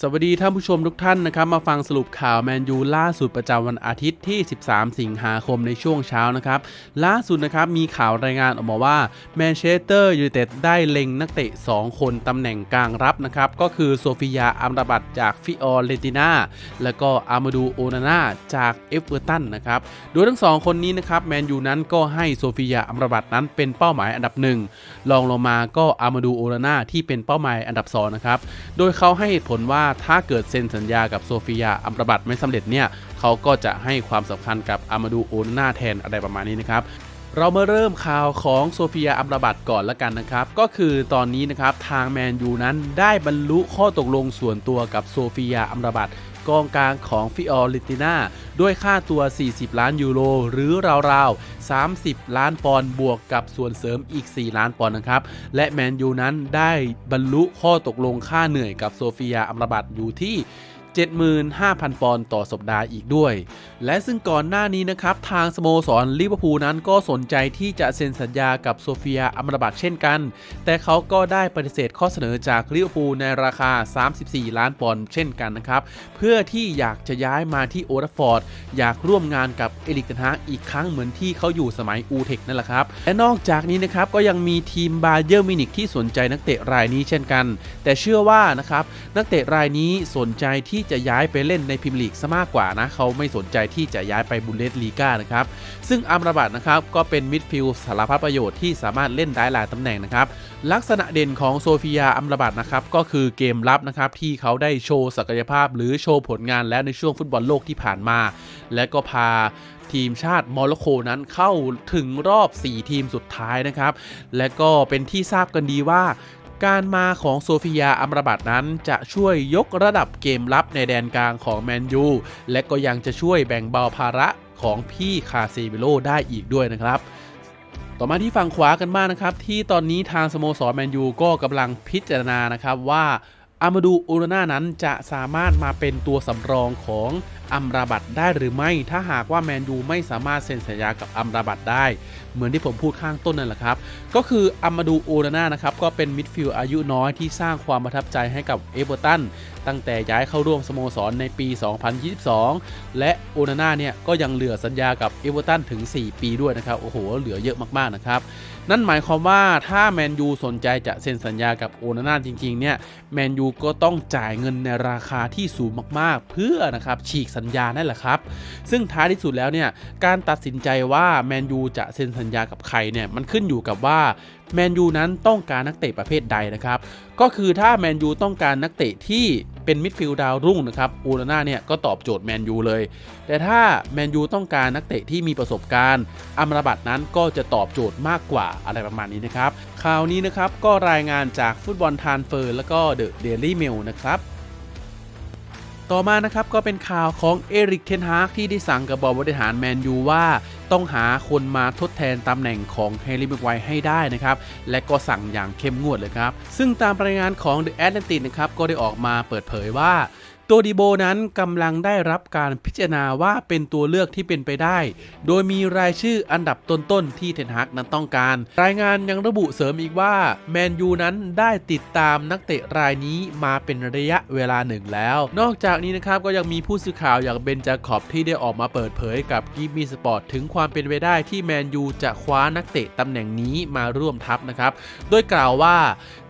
สวัสดีท่านผู้ชมทุกท่านนะครับมาฟังสรุปข่าวแมนยูล่าสุดประจำวันอาทิตย์ที่ 13 สิงหาคมในช่วงเช้านะครับล่าสุดนะครับมีข่าวรายงานออกมาว่าแมนเชสเตอร์ยูไนเต็ดได้เล็งนักเตะ 2 คนตำแหน่งกลางรับนะครับก็คือโซฟิยาอัมราบัตจากฟิออเรนติน่าแล้วก็อามาดูโอนาน่าจากเอฟเวอร์ตันนะครับโดยทั้งสองคนนี้นะครับแมนยูนั้นก็ให้โซฟิยาอัมราบัตนั้นเป็นเป้าหมายอันดับหนึ่งรองลงมาก็อามาดูโอนาน่าที่เป็นเป้าหมายอันดับสองนะครับโดยเขาให้ผลว่าถ้าเกิดเซ็นสัญญากับโซฟียาอัมรบัตไม่สำเร็จเนี่ยเขาก็จะให้ความสำคัญกับอามาดูโอนาน่าแทนอะไรประมาณนี้นะครับ เรามาเริ่มข่าวของโซฟียาอัมราบัตก่อนละกันนะครับ ก็คือตอนนี้นะครับทางแมนยูนั้นได้บรรลุข้อตกลงส่วนตัวกับโซฟียาอัมราบัตกองกลางของฟิออริติน่าด้วยค่าตัว 40 ล้านยูโรหรือราวๆ 30 ล้านปอนด์บวกกับส่วนเสริมอีก 4 ล้านปอนด์นะครับ และแมนยูนั้นได้บรรลุข้อตกลงค่าเหนื่อยกับโซฟียาอัมราบัตอยู่ที่ 75,000 ปอนด์ต่อสัปดาห์อีกด้วย และซึ่งก่อนหน้านี้นะครับ ทางสโมสรลิเวอร์พูลนั้นก็สนใจที่จะเซ็นสัญญากับโซเฟียอัมราบัตเช่นกัน แต่เขาก็ได้ปฏิเสธข้อเสนอจากลิเวอร์พูลในราคา 34 ล้านปอนด์เช่นกันนะครับ เพื่อที่อยากจะย้ายมาที่โอทัฟฟอร์ด อยากร่วมงานกับเอริกเทนฮากอีกครั้งเหมือนที่เขาอยู่สมัยอูเทคนั่นแหละครับ และนอกจากนี้นะครับก็ยังมีทีมบาเยอร์มินิกที่สนใจนักเตะรายนี้เช่นกัน แต่เชื่อว่านะครับนักเตะรายนี้สนใจที่จะย้ายไปเล่นในพรีเมียร์ลีกซะมากกว่านะเขาไม่สนใจที่จะย้ายไปบุนเดสลีกานะครับซึ่งอัมราบัตนะครับก็เป็นมิดฟิลด์สารพัดประโยชน์ที่สามารถเล่นได้หลายตำแหน่งนะครับลักษณะเด่นของโซฟียาอัมราบัตนะครับก็คือเกมรับนะครับที่เขาได้โชว์ศักยภาพ หรือโชว์ผลงานแล้วในช่วงฟุตบอลโลกที่ผ่านมา และก็พาทีมชาติโมร็อกโกนั้นเข้าถึงรอบ 4 ทีมสุดท้ายนะครับ และก็เป็นที่ทราบกันดีว่า การมาของโซฟียาอัมราบัตนั้นจะช่วยยกระดับเกมรับในแดนกลางของแมนยู และก็ยังจะช่วยแบ่งเบาภาระของพี่คาเซมิโลได้อีกด้วยนะครับต่อมาที่ฝั่งขวากันบ้างนะครับ ที่ตอนนี้ทางสโมสรแมนยูก็กำลังพิจารณานะครับว่าอามาดูอูรนานั้นจะสามารถมาเป็นตัวสำรองของอัมราบัตได้หรือไม่ ถ้าหากว่าแมนยูไม่สามารถเซ็นสัญญากับอัมราบัตได้ เหมือนที่ผมพูดข้างต้นนั่นแหละครับ ก็คืออามมาดูโอูรนานะครับ ก็เป็นมิดฟิลด์อายุน้อยที่สร้างความประทับใจให้กับเอเวอร์ตันตั้งแต่ย้ายเข้าร่วมสโมสรในปี 2022 และโอนาน่าเนี่ยก็ยังเหลือสัญญากับเอเวอร์ตันถึง 4 ปีด้วยนะครับ โอ้โห เหลือเยอะมาก ๆ นะครับ นั่นหมายความว่าถ้าแมนยูสนใจจะเซ็นสัญญากับโอนาน่าจริง ๆ เนี่ย แมนยูก็ต้องจ่ายเงินในราคาที่สูงมาก ๆ เพื่อนะครับฉีกสัญญานั่นแหละครับ ซึ่งท้ายที่สุดแล้วเนี่ย การตัดสินใจว่าแมนยูจะเซ็นสัญญากับใครเนี่ยมันขึ้นอยู่กับว่าแมนยูนั้นต้องการนักเตะประเภทใดนะครับก็คือถ้าแมนยูต้องการนักเตะที่เป็นมิดฟิลด์ดาวรุ่งนะครับอูนาน่าเนี่ยก็ตอบโจทย์แมนยูเลย แต่ถ้าแมนยูต้องการนักเตะที่มีประสบการณ์อัมราบัตนั้นก็จะตอบโจทย์มากกว่าอะไรประมาณนี้นะครับข่าวนี้นะครับก็รายงานจากฟุตบอลทานเฟอร์ แล้วก็เดอะเดลี่เมลนะครับ ต่อมานะครับก็เป็นข่าวของเอริกเทนฮากที่ได้สั่งกับบอร์ดบริหารแมนยูว่า ต้องหาคนมาทดแทนตำแหน่งของแฮร์รี่แม็กไวให้ได้นะครับและก็สั่งอย่างเข้มงวดเลยครับ ซึ่งตามรายงานของ The Atlantic นะครับก็ได้ออกมาเปิดเผยว่า ตัวดิโบนั้นกำลังได้รับการพิจารณาว่าเป็นตัวเลือกที่เป็นไปได้ โดยมีรายชื่ออันดับต้นๆที่เทนฮักนั้นต้องการ รายงานยังระบุเสริมอีกว่าแมนยูนั้นได้ติดตามนักเตะรายนี้มาเป็นระยะเวลาหนึ่งแล้ว นอกจากนี้นะครับก็ยังมีผู้สื่อข่าวอย่างเบนจาคอบที่ได้ออกมาเปิดเผยกับกีมีสปอร์ตถึงความเป็นไปได้ที่แมนยูจะคว้านักเตะตำแหน่งนี้มาร่วมทัพนะครับ โดยกล่าวว่า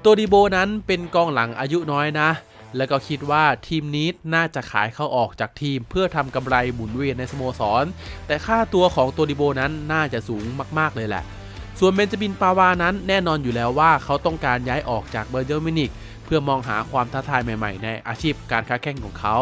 ตัวดิโบนั้นเป็นกองหลังอายุน้อยนะ แล้วก็คิดว่าทีมนี้น่าจะขายเข้าออกจากทีม เพื่อทำกำไรหมุนเวียนในสโมสร แต่ค่าตัวของตัวดิโบนั้นน่าจะสูงมากๆเลยแหละ ส่วนเบนจามินปาวานั้นแน่นอนอยู่แล้วว่าเขาต้องการย้ายออกจากเบอร์เยอร์มินิก เพื่อมองหาความท้าทายใหม่ๆ ในอาชีพการค้าแข่งของเขา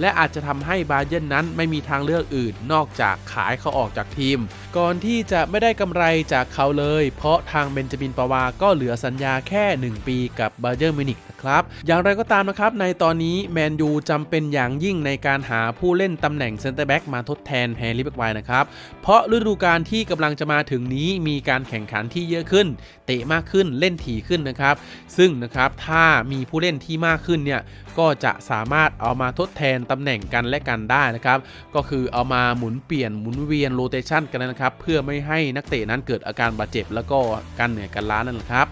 และอาจจะทำให้บาเยร์นนั้นไม่มีทางเลือกอื่นนอกจากขายเขาออกจากทีม ก่อนที่จะไม่ได้กำไรจากเขาเลย เพราะทางเบนจามินปาวาก็เหลือสัญญาแค่ 1 ปีกับบาเยอร์มินิกนะครับ อย่างไรก็ตามนะครับ ในตอนนี้แมนยูจำเป็นอย่างยิ่งในการหาผู้เล่นตำแหน่งเซนเตอร์แบ็กมาทดแทนแฮร์รี่แบ็กไวน์นะครับ เพราะฤดูกาลที่กำลังจะมาถึงนี้มีการแข่งขันที่เยอะขึ้น เตะมากขึ้นเล่นถี่ขึ้นนะครับ ซึ่งนะครับถ้ามีผู้เล่นที่มากขึ้นเนี่ยก็จะสามารถเอามาทดแทนตำแหน่งกันและกันได้นะครับ ก็คือเอามาหมุนเปลี่ยนหมุนเวียนโรเตชันกันนะครับ เพื่อไม่ให้นักเตะนั้นเกิดอาการบาดเจ็บ แล้วก็กันเหนื่อยกันล้านั่นแหละครับ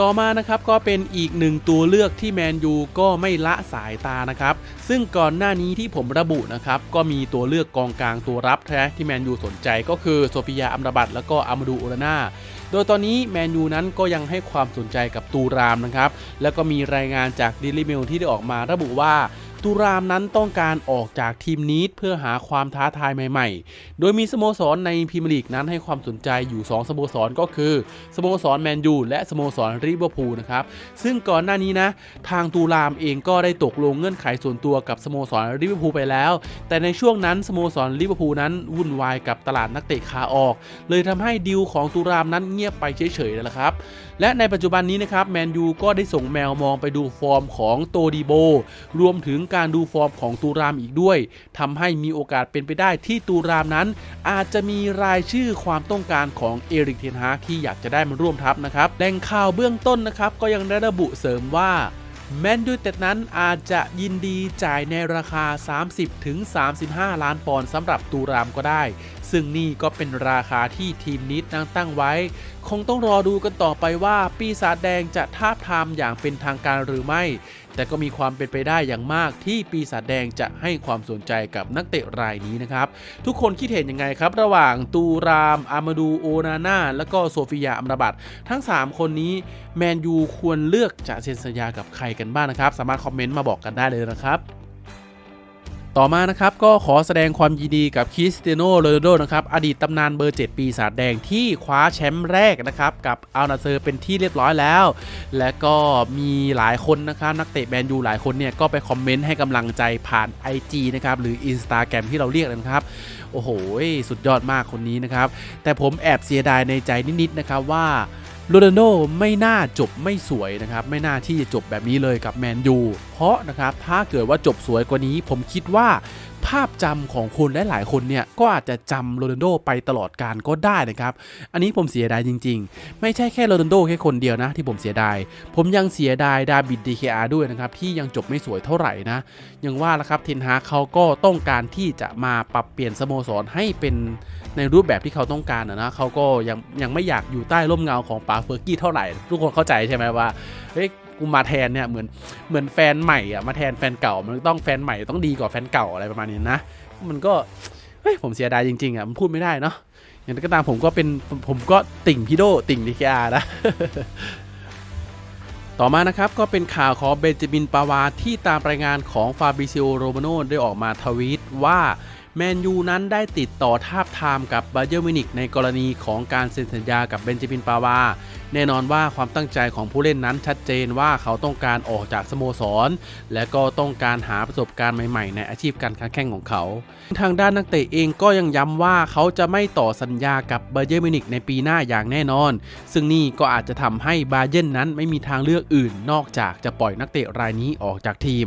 ต่อมานะครับก็เป็นอีกหนึ่งตัวเลือกที่แมนยูก็ไม่ละสายตานะครับ ซึ่งก่อนหน้านี้ที่ผมระบุนะครับ ก็มีตัวเลือกกองกลางตัวรับแท้ที่แมนยูสนใจก็คือโซฟิยาอัมราบัตแล้วก็อามาดูโอรานา โดยตอนนี้แมนยูนั้นก็ยังให้ความสนใจกับตูรามนะครับ แล้วก็มีรายงานจากดิลิเมลที่ได้ออกมาระบุว่า ตูรามนั้นต้องการออกจากทีมนี้เพื่อหาความท้าทายใหม่ ๆ โดยมีสโมสรในพรีเมียร์ลีกนั้นให้ความสนใจอยู่ 2 สโมสรก็คือ สโมสรแมนยูและสโมสรริเวอร์พูลนะครับ ซึ่งก่อนหน้านี้นะ ทางตูรามเองก็ได้ตกลงเงื่อนไขส่วนตัวกับสโมสรริเวอร์พูลไปแล้ว แต่ในช่วงนั้นสโมสรลิเวอร์พูลนั้นวุ่นวายกับตลาดนักเตะขาออก เลยทำให้ดีลของตูรามนั้นเงียบไปเฉยๆแล้วละครับ และในปัจจุบันนี้นะครับแมนยูก็ได้ส่งแมวมองไปดูฟอร์มของโตดีโบ รวมถึงการดูฟอร์มของตูรามอีกด้วยทำให้มีโอกาสเป็นไปได้ที่ตูรามนั้น อาจจะมีรายชื่อความต้องการของเอริกเทนฮาที่อยากจะได้มาร่วมทัพนะครับแหล่งข่าวเบื้องต้นนะครับก็ยังได้ระบุเสริมว่า แมนยูเต็ดนั้นอาจจะยินดีจ่ายในราคา 30-35 ล้านปอนด์สำหรับตูรามก็ได้ ซึ่งนี่ก็เป็นราคาที่ทีมนิดนั่งตั้งไว้ คงต้องรอดูกันต่อไปว่าปีศาจแดงจะทาบทามอย่างเป็นทางการหรือไม่ แต่ก็มีความเป็นไปได้อย่างมากที่ปีศาจแดงจะให้ความสนใจกับนักเตะรายนี้นะครับ ทุกคนคิดเห็นยังไงครับ ระหว่างตูราม อามาดูโอนาน่าและก็โซฟิยาอัมราบัตทั้ง 3 คนนี้แมนยูควรเลือกจะเซ็นสัญญากับใครกันบ้างนะครับ สามารถคอมเมนต์มาบอกกันได้เลยนะครับ ต่อมานะครับก็ขอแสดงความยินดีกับคริสเตียโนโรนัลโดนะครับอดีตตำนานเบอร์ 7 ปีศาจแดงที่คว้าแชมป์แรกนะครับกับอัลนาเซอร์เป็นที่เรียบร้อยแล้ว และก็มีหลายคนนะครับนักเตะแมนยูหลายคนเนี่ยก็ไปคอมเมนต์ให้กำลังใจผ่าน IG นะครับหรือ Instagram ที่เราเรียกนะครับ โอ้โห สุดยอดมากคนนี้นะครับ แต่ผมแอบเสียดายในใจนิดๆนะครับว่า โรนัลโดไม่น่าจบไม่สวยนะครับ ไม่น่าที่จะจบแบบนี้เลยกับแมนยูเพราะนะครับถ้าเกิดว่าจบสวยกว่านี้ ผมคิดว่า ภาพจำของคนหลายๆคนเนี่ยก็อาจจะจำโรนัลโดไปตลอดการก็ได้นะครับ อันนี้ผมเสียดายจริง ๆ ไม่ใช่แค่โรนัลโดแค่คนเดียวนะที่ผมเสียดาย ผมยังเสียดายดาบิดดีเคอาด้วยนะครับที่ยังจบไม่สวยเท่าไหร่นะยังว่าละครับเทนฮาเขาก็ต้องการที่จะมาปรับเปลี่ยนสโมสรให้เป็นในรูปแบบที่เขาต้องการนะนะเขาก็ยังยังไม่อยากอยู่ใต้ร่มเงาของปาเฟอร์กี้เท่าไหร่ ทุกคนเข้าใจใช่ไหมว่าเฮ้ย กูมาแทนเนี่ยเหมือนเหมือนแฟนใหม่อะมาแทนแฟนเก่า มันต้องแฟนใหม่ต้องดีกว่าแฟนเก่าอะไรประมาณนี้นะ มันก็เฮ้ยผมเสียดายจริงๆอะมันพูดไม่ได้เนาะอย่างไรก็ตามผมก็เป็นผมก็ติ่งพี่โดติ่งดีเคอานะต่อมานะครับก็เป็นข่าวของเบนจามินปาวาที่ตามรายงานของฟาบริซิโอโรมาโนได้ออกมาทวีตว่าแมนยูนั้นได้ติดต่อทาบทามกับบาเยอร์มินิกในกรณีของการเซ็นสัญญากับเบนจามินปาวา แน่นอนว่าความตั้งใจของผู้เล่นนั้นชัดเจนว่าเขาต้องการออกจากสโมสร และก็ต้องการหาประสบการณ์ใหม่ๆ ในอาชีพการค้าแข่งของเขา ทางด้านนักเตะเองก็ยังย้ำว่าเขาจะไม่ต่อสัญญากับบาเยอร์มินิกในปีหน้าอย่างแน่นอน ซึ่งนี่ก็อาจจะทำให้บาเยร์นนั้นไม่มีทางเลือกอื่น นอกจากจะปล่อยนักเตะรายนี้ออกจากทีม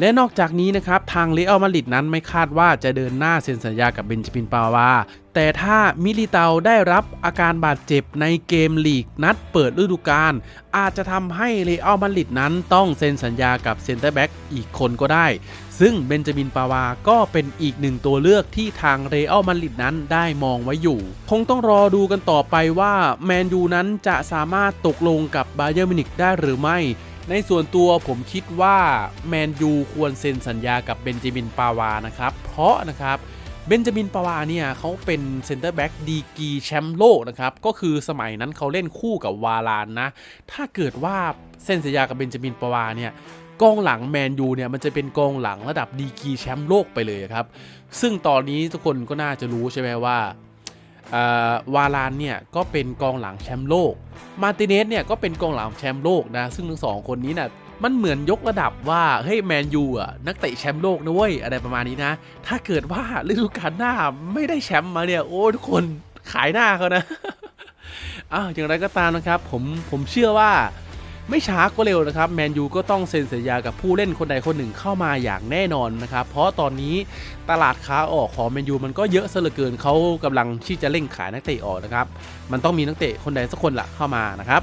และนอกจากนี้นะครับทางเรอัลมาดริดนั้นไม่คาดว่าจะเดินหน้าเซ็นสัญญากับเบนจามินปาวา แต่ถ้ามิลิเตาได้รับอาการบาดเจ็บในเกมลีกนัดเปิดฤดูกาลอาจจะทำให้เรอัลมาดริดนั้นต้องเซ็นสัญญากับเซนเตอร์แบ็กอีกคนก็ได้ ซึ่งเบนจามินปาวาก็เป็นอีกหนึ่งตัวเลือกที่ทางเรอัลมาดริดนั้นได้มองไว้อยู่ คงต้องรอดูกันต่อไปว่าแมนยูนั้นจะสามารถตกลงกับบาเยอร์มินิกได้หรือไม่ในส่วนตัวผมคิดว่าแมนยูควรเซ็นสัญญากับเบนจามินปาวานะครับ เพราะนะครับ เบนจามินปาวาเนี่ยเขาเป็นเซนเตอร์แบ็กดีกีแชมป์โลกนะครับ ก็คือสมัยนั้นเขาเล่นคู่กับวาลานนะ ถ้าเกิดว่าเซ็นสัญญากับเบนจามินปาวาเนี่ยกองหลังแมนยูเนี่ยมันจะเป็นกองหลังระดับดีกีแชมป์โลกไปเลยครับ ซึ่งตอนนี้ทุกคนก็น่าจะรู้ใช่ไหมว่าวาลานเนี่ยก็เป็นกองหลังแชมป์โลก มาร์ติเนสเนี่ยก็เป็นกองหลังแชมป์โลกนะ ซึ่งทั้งสองคนนี้น่ะ มันเหมือนยกระดับว่าเฮ้ยแมนยูอะนักเตะแชมป์โลกนะเว้ยอะไรประมาณนี้นะ ถ้าเกิดว่าฤดูกาลหน้าไม่ได้แชมป์มาเนี่ยโอ้ทุกคนขายหน้าเขานะอ้าวอย่างไรก็ตามนะครับ ผมผมเชื่อว่าไม่ช้าก็เร็วนะครับแมนยูก็ต้องเซ็นสัญญากับผู้เล่นคนใดคนหนึ่งเข้ามาอย่างแน่นอนนะครับ เพราะตอนนี้ตลาดค้าออกของแมนยูมันก็เยอะเหลือเกินเขากำลังที่จะเร่งขายนักเตะออกนะครับ มันต้องมีนักเตะคนใดสักคนละเข้ามานะครับ